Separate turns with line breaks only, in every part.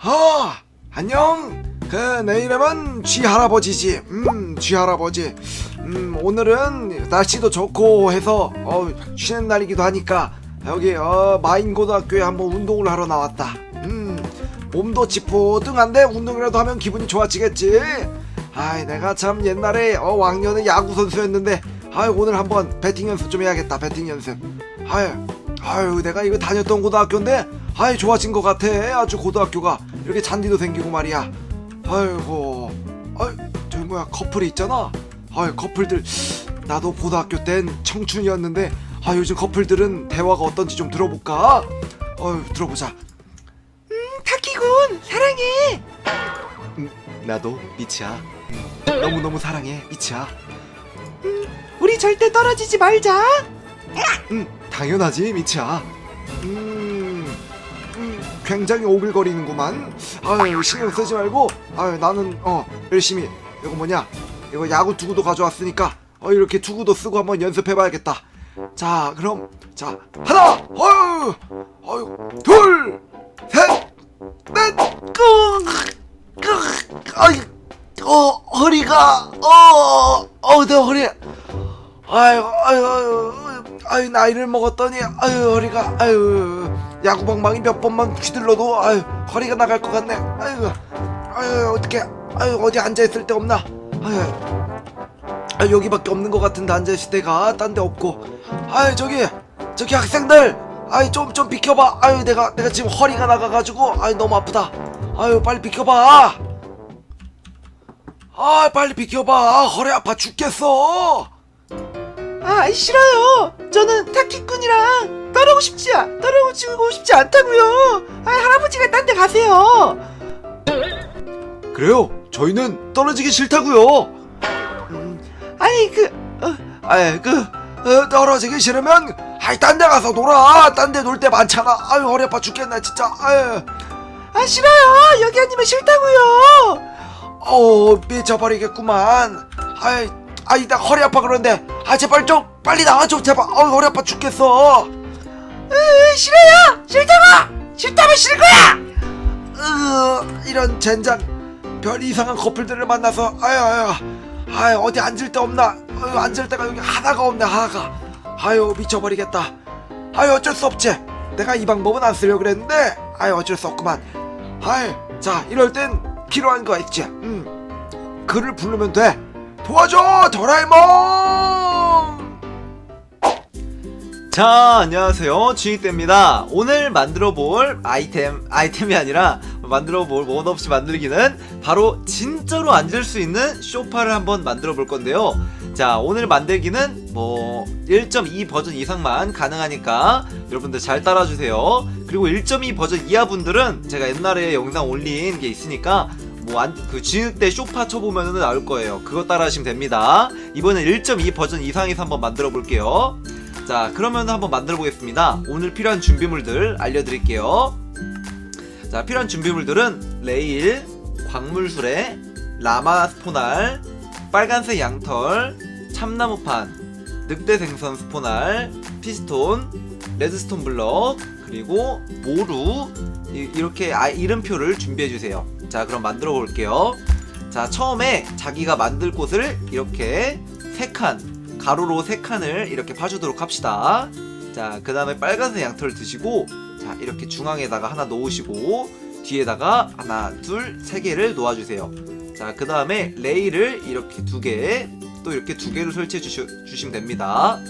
아, 안녕. 그 내 이름은 쥐 할아버지지. 음, 쥐 할아버지. 음, 오늘은 날씨도 좋고 해서 어, 쉬는 날이기도 하니까 여기 어, 마인 고등학교에 한번 운동을 하러 나왔다. 음, 몸도 찌뿌둥한데 운동이라도 하면 기분이 좋아지겠지. 아이, 내가 참 옛날에 어, 왕년에 야구 선수였는데, 아유 오늘 한번 배팅 연습 좀 해야겠다. 배팅 연습. 아유, 아유, 내가 이거 다녔던 고등학교인데, 아이 좋아진 것 같아. 아주 고등학교가 이렇게 잔디도 생기고 말이야. 아이고, 아이 저기 뭐야 커플이 있잖아. 아이 커플들 나도 고등학교 땐 청춘이었는데, 아 요즘 커플들은 대화가 어떤지 좀 들어볼까? 어유 들어보자. 음, 타키군 사랑해. 음, 나도 미치야. 너무 너무 사랑해 미치야. 우리 절대 떨어지지 말자. 음, 당연하지 미치야. 음, 음, 굉장히 오글거리는구만. 아유 신경 쓰지 말고, 아유 나는 어 열심히 이거 뭐냐 이거 야구 투구도 가져왔으니까 어 이렇게 투구도 쓰고 한번 연습해봐야겠다. 자 그럼 자 하나, 어유, 어유 둘, 셋, 넷, 꾹, 꾹, 아이, 어 허리가, 어, 어내 허리. 아유, 아유, 아유, 아유, 나이를 먹었더니, 아유, 허리가, 아유, 야구방망이 몇 번만 휘둘러도, 아유, 허리가 나갈 것 같네. 아유, 아유, 어떻게, 아유, 어디 앉아 있을 데 없나? 아유, 아, 여기밖에 없는 것 같은데 앉아 있을 데가 딴 데 없고. 아유, 저기, 저기 학생들, 아유, 좀, 좀 비켜봐. 아유, 내가, 내가 지금 허리가 나가가지고, 아유, 너무 아프다. 아유, 빨리 비켜봐. 아, 빨리 비켜봐. 허리 아파 죽겠어.
아 싫어요. 저는 타키꾼이랑 따르고 싶지 않, 지고 싶지 않다고요. 아 할아버지가 딴 데 가세요.
그래요. 저희는 떨어지기 싫다고요.
아니 그 어,
아이 그 어, 떨어지기 싫으면 아이 딴 데 가서 놀아. 딴 데 놀 때 많잖아. 아유 허리 아파 죽겠네 진짜. 아유.
아 싫어요. 여기 아니면 싫다고요.
어 미쳐버리겠구만. 아이 아이 나 허리 아파 그러는데 아 제발 좀 빨리 나와줘 제발. 어 허리 아파 죽겠어.
으, 싫어요. 싫다고. 싫다면 싫은 거야.
으, 이런 젠장. 별 이상한 커플들을 만나서 아유 아유 아유 어디 앉을 데 없나? 아유 앉을 데가 여기 하나가 없네 하나가. 아유 미쳐버리겠다. 아유 어쩔 수 없지. 내가 이 방법은 안 쓰려고 그랬는데 아유 어쩔 수 없구만. 아유 자 이럴 땐 필요한 거 있지? 음 그를 부르면 돼. 도와줘 도라에몽
자 안녕하세요. 주익대입니다. 오늘 만들어 볼 아이템 아이템이 아니라 만들어 볼 원 없이 만들기는 바로 진짜로 앉을 수 있는 쇼파를 한번 만들어 볼 건데요. 자 오늘 만들기는 뭐 1.2 버전 이상만 가능하니까 여러분들 잘 따라주세요. 그리고 1.2 버전 이하 분들은 제가 옛날에 영상 올린 게 있으니까 뭐그 지읒대 쇼파 쳐보면 나올 거예요. 그거 따라 하시면 됩니다. 이번엔 1.2 버전 이상에서 한번 만들어 볼게요 자 그러면 한번 만들어 보겠습니다. 오늘 필요한 준비물들 알려드릴게요. 자 필요한 준비물들은 레일 광물수레 라마 스포날 빨간색 양털 참나무판 늑대 생선 스포날 피스톤 레드스톤 블럭 그리고 모루 이, 이렇게 아, 이름표를 준비해 주세요. 자 그럼 만들어 볼게요. 자 처음에 자기가 만들 곳을 이렇게 세 칸 가로로 세 칸을 이렇게 파주도록 합시다. 자, 그 다음에 빨간색 양털을 드시고, 자, 이렇게 중앙에다가 하나 놓으시고, 뒤에다가 하나, 둘, 세 개를 놓아주세요. 자, 그 다음에 레일을 이렇게 두 개, 또 이렇게 두 개를 설치해 주시, 주시면 됩니다.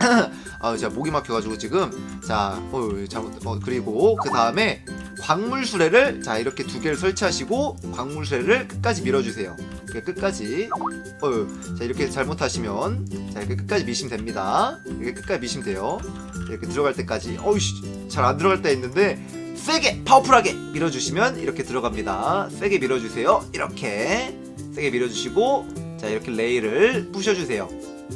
아, 제가 목이 막혀가지고 지금, 자, 어, 잘못, 어, 그리고 그 다음에 광물 수레를, 자, 이렇게 두 개를 설치하시고, 광물 수레를 끝까지 밀어주세요. 이렇게 끝까지. 어, 자 이렇게 잘못하시면 자 이렇게 끝까지 미시면 됩니다. 이렇게 끝까지 미시면 돼요. 이렇게 들어갈 때까지. 어이씨 잘 안 들어갈 때 있는데 세게 파워풀하게 밀어주시면 이렇게 들어갑니다. 세게 밀어주세요. 이렇게 세게 밀어주시고 자 이렇게 레일을 부셔주세요.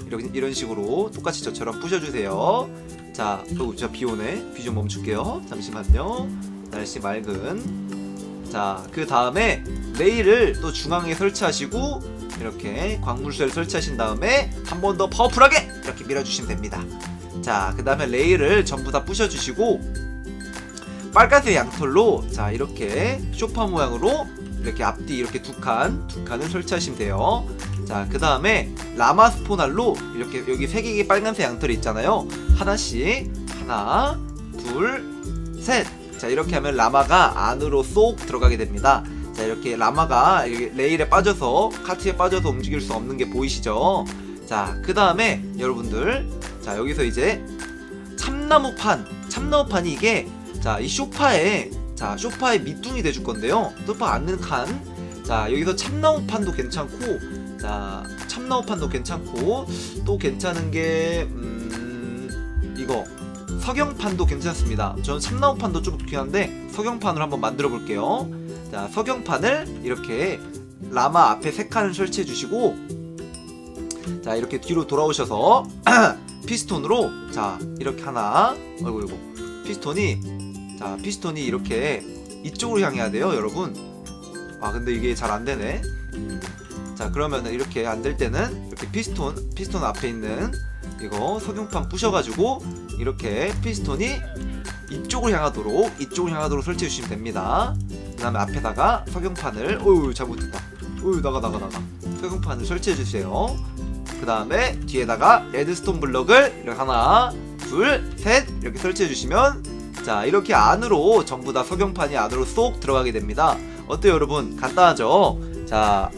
이렇게 이런 식으로 똑같이 저처럼 부셔주세요. 자, 또 진짜 비 오네. 비 좀 멈출게요. 잠시만요. 날씨 맑은. 자, 그 다음에 레일을 또 중앙에 설치하시고 이렇게 광물쇠를 설치하신 다음에 한 번 더 파워풀하게 이렇게 밀어주시면 됩니다. 자, 그 다음에 레일을 전부 다 부셔주시고 빨간색 양털로 자 이렇게 쇼파 모양으로 이렇게 앞뒤 이렇게 두 칸, 두 칸을 설치하시면 돼요. 자, 그 다음에 라마 스포날로 이렇게 여기 세 개의 빨간색 양털이 있잖아요. 하나씩 하나, 둘, 셋. 자, 이렇게 하면 라마가 안으로 쏙 들어가게 됩니다. 자, 이렇게 라마가 레일에 빠져서 카트에 빠져서 움직일 수 없는 게 보이시죠? 자, 그 다음에 여러분들, 자 여기서 이제 참나무판, 참나무판이 이게 자 이 쇼파에 자 쇼파의 밑둥이 돼줄 건데요. 소파 앉는 칸. 자 여기서 참나무판도 괜찮고, 자 참나무판도 괜찮고 또 괜찮은 게 음, 석영판도 괜찮습니다. 저는 참나무판도 좀 좋긴 한데 석영판으로 한번 만들어 볼게요. 자 석영판을 이렇게 라마 앞에 세 칸을 설치해 주시고 자 이렇게 뒤로 돌아오셔서 피스톤으로 자 이렇게 하나 어이구 이고 피스톤이 자 피스톤이 이렇게 이쪽으로 향해야 돼요 여러분 아 근데 이게 잘 안 되네 자 그러면은 이렇게 안 될 때는 이렇게 피스톤 피스톤 앞에 있는 이거 석영판 부셔가지고 이렇게 피스톤이 이쪽으로 향하도록 이쪽으로 향하도록 설치해 주시면 됩니다. 그 다음에 앞에다가 석영판을 어유 잘못했다. 어유 나가 나가 나가. 석영판을 설치해 주세요. 그 다음에 뒤에다가 레드스톤 블럭을 이렇게 하나 둘 셋 이렇게 설치해 주시면 자 이렇게 안으로 전부 다 석영판이 안으로 쏙 들어가게 됩니다. 어때요 여러분? 간단하죠? 자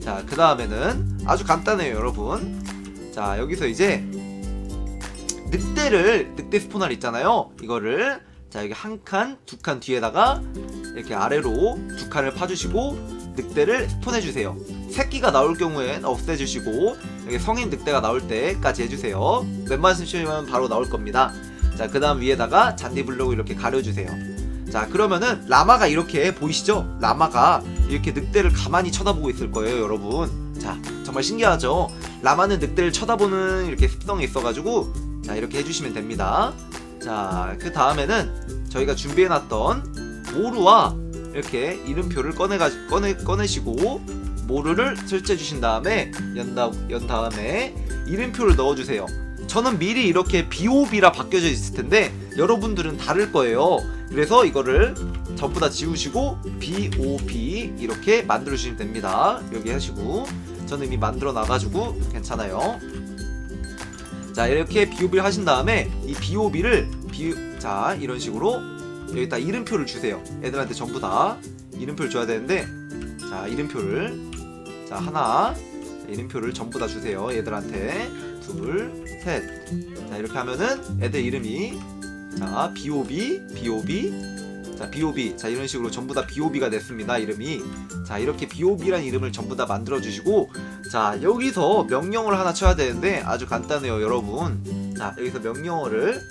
자 그 다음에는 아주 간단해요 여러분. 자 여기서 이제 늑대를 늑대 스포널 있잖아요 이거를 자 여기 한 칸 두 칸 뒤에다가 이렇게 아래로 두 칸을 파주시고 늑대를 스폰해 주세요 새끼가 나올 경우엔 없애주시고 여기 성인 늑대가 나올 때까지 해주세요. 웬만하시면 바로 나올 겁니다. 자, 그 다음 위에다가 잔디 블록을 이렇게 가려주세요. 자, 그러면은 라마가 이렇게 보이시죠? 라마가 이렇게 늑대를 가만히 쳐다보고 있을 거예요, 여러분. 자, 정말 신기하죠? 라마는 늑대를 쳐다보는 이렇게 습성이 있어가지고 자, 이렇게 해주시면 됩니다. 자, 그 다음에는 저희가 준비해놨던 모루와 이렇게 이름표를 꺼내가 꺼내 꺼내시고 모루를 설치해 주신 다음에 연, 다, 연 다음에 이름표를 넣어주세요. 저는 미리 이렇게 BOB라 바뀌어져 있을 텐데 여러분들은 다를 거예요. 그래서 이거를 전부 다 지우시고 BOB 이렇게 만들어 주시면 됩니다. 여기 하시고 저는 이미 만들어 놔가지고 괜찮아요. 자 이렇게 BOB를 하신 다음에 이 BOB를 B, 자 이런 식으로 여기다 이름표를 주세요. 애들한테 전부 다 이름표를 줘야 되는데 자 이름표를 자 하나 자, 이름표를 전부 다 주세요. 얘들한테. 둘셋자 이렇게 하면은 애들 이름이 자 BOB BOB 자 BOB 자 이런 식으로 전부 다 BOB가 됐습니다 이름이. 자 이렇게 BOB란 이름을 전부 다 만들어 주시고 자 여기서 명령어를 하나 쳐야 되는데 아주 간단해요 여러분. 자 여기서 명령어를.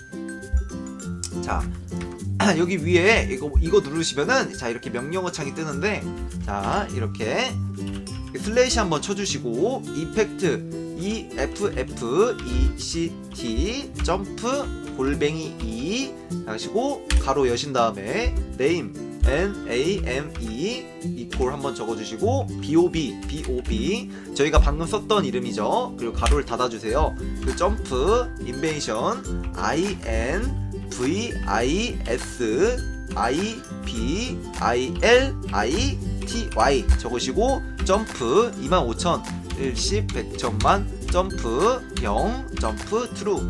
자 여기 위에 이거 이거 누르시면은 자 이렇게 명령어 창이 뜨는데 자 이렇게 슬래시 한번 쳐주시고 이펙트 E F F E C T 점프 골뱅이 E 하시고 가로 여신 다음에 name N A M E 이퀄 한번 적어주시고 B O B B O B 저희가 방금 썼던 이름이죠. 그리고 가로를 닫아주세요. 그 점프 인베이션 I N V I S I B I L I T Y 적으시고 점프 25,000 10 100천만 점프 0 점프 트루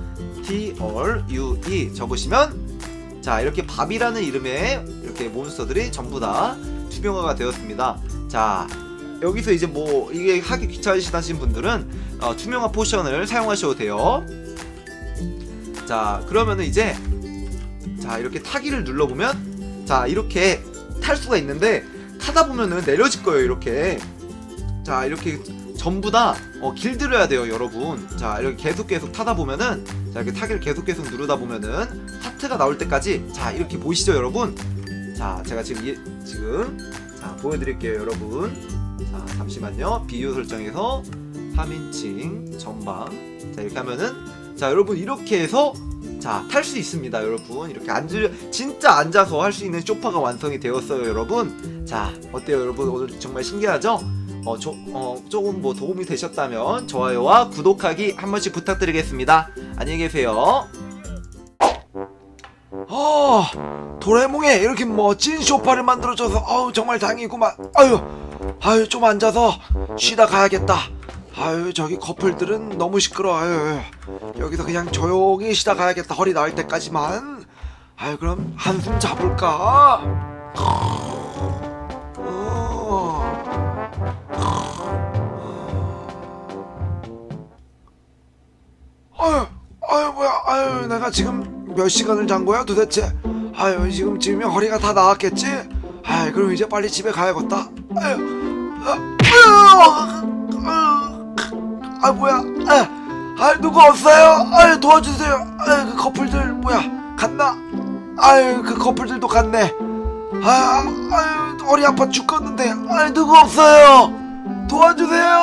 T R U E 적으시면 자 이렇게 밥이라는 이름의 이렇게 몬스터들이 전부 다 투명화가 되었습니다. 자 여기서 이제 뭐 이게 하기 귀찮으시다신 분들은 어, 투명화 포션을 사용하셔도 돼요. 자 그러면은 이제 자 이렇게 타기를 눌러보면 자 이렇게 탈 수가 있는데 타다 보면은 내려질 거예요 이렇게 자 이렇게 전부 다 어, 길들여야 돼요 여러분 자 이렇게 계속 계속 타다 보면은 자 이렇게 타기를 계속 계속 누르다 보면은 하트가 나올 때까지 자 이렇게 보이시죠 여러분 자 제가 지금 이, 지금 자 보여드릴게요 여러분. 자 잠시만요. 비교 설정에서 3인칭 전방 자 이렇게 하면은 자 여러분 이렇게 해서 자 탈 수 있습니다 여러분. 이렇게 앉을 진짜 앉아서 할 수 있는 쇼파가 완성이 되었어요 여러분. 자 어때요 여러분? 오늘 정말 신기하죠? 어, 조, 어, 조금 뭐 도움이 되셨다면 좋아요와 구독하기 한 번씩 부탁드리겠습니다. 안녕히 계세요.
아
어 도레몽에 이렇게 멋진 쇼파를 만들어줘서 어우 정말 다행이구만. 아유 아유 좀 앉아서 쉬다 가야겠다. 아유 저기 커플들은 너무 시끄러 아유 여기서 그냥 조용히 쉬다 가야겠다. 허리 나을 때까지만. 아유 그럼 한숨 자볼까? 어. 아유, 아유 뭐야, 아유 내가 지금 몇 시간을 잔 거야 도대체? 아유 지금 지금 허리가 다 나왔겠지? 아유 그럼 이제 빨리 집에 가야겠다. 아유, 아, 아 뭐야? 아, 아 누구 없어요? 아유 도와주세요. 아유 그 커플들 뭐야? 갔나? 아유 그 커플들도 갔네. 아, 아유 허리 아파 죽겠는데. 아유 누구 없어요? 도와주세요.